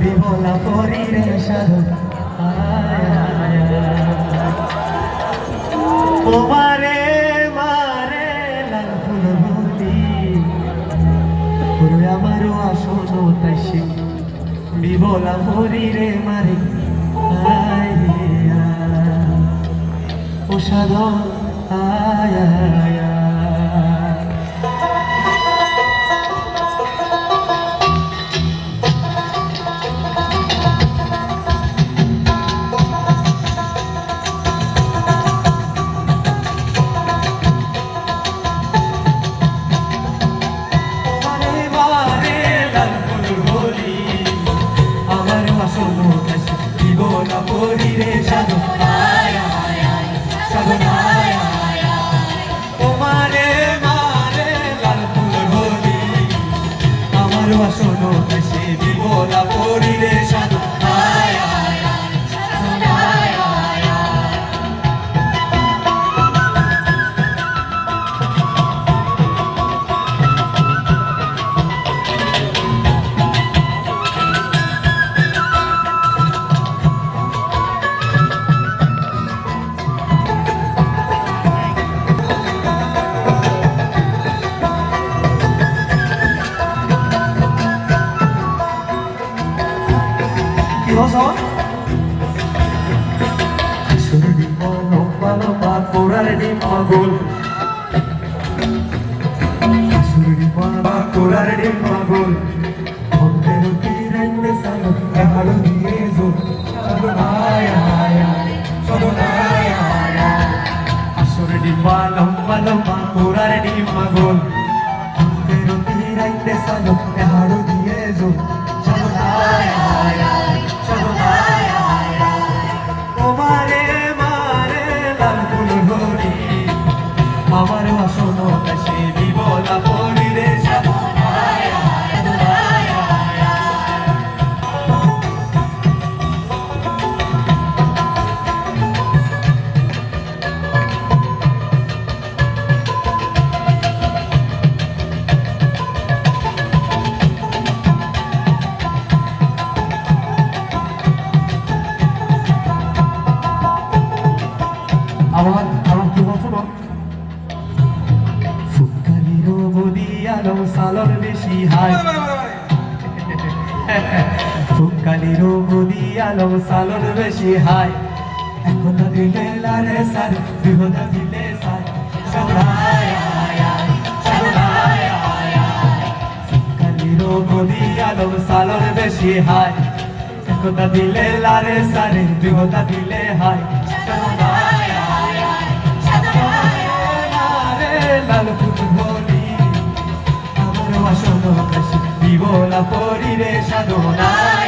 বিবলা পরিরে সাধু। ও মারে লাল ফুল মতি পুরো আমারও আসন তাই সে বিবলা পরিরে মারে। আয় রে। ও সাধন আয় আয়। পরি রে সাধু কি হস সুর ডিম লম্বা লম্বা কোরার ডিম গোল সুর ডিম লম্বা কোরার ডিম গোল অন্তর তীরে সালো এহালো দিয়ে জো চলো আয় আয় আয় চলো আয় আয় আয় আসর ডিম্বা লম্বা লম্বা কোরার ডিম গোল অন্তর তীরে সালো এহালো দিয়ে জো চলো আয় আয় আয় চলো হরি আমার বাসন কাছে বিবলা পরি রে। আমার আলো সালর বেশি হাই ফুটকালির বদি আলো সালর বেশি হাই এখন দিলে লারে সার বিহদা দিলে সার। ফুটকালির বদি আলো সালর বেশি হাই একতা দিলে লারে সারে বিহদা দিলে হাই বাসন কাশি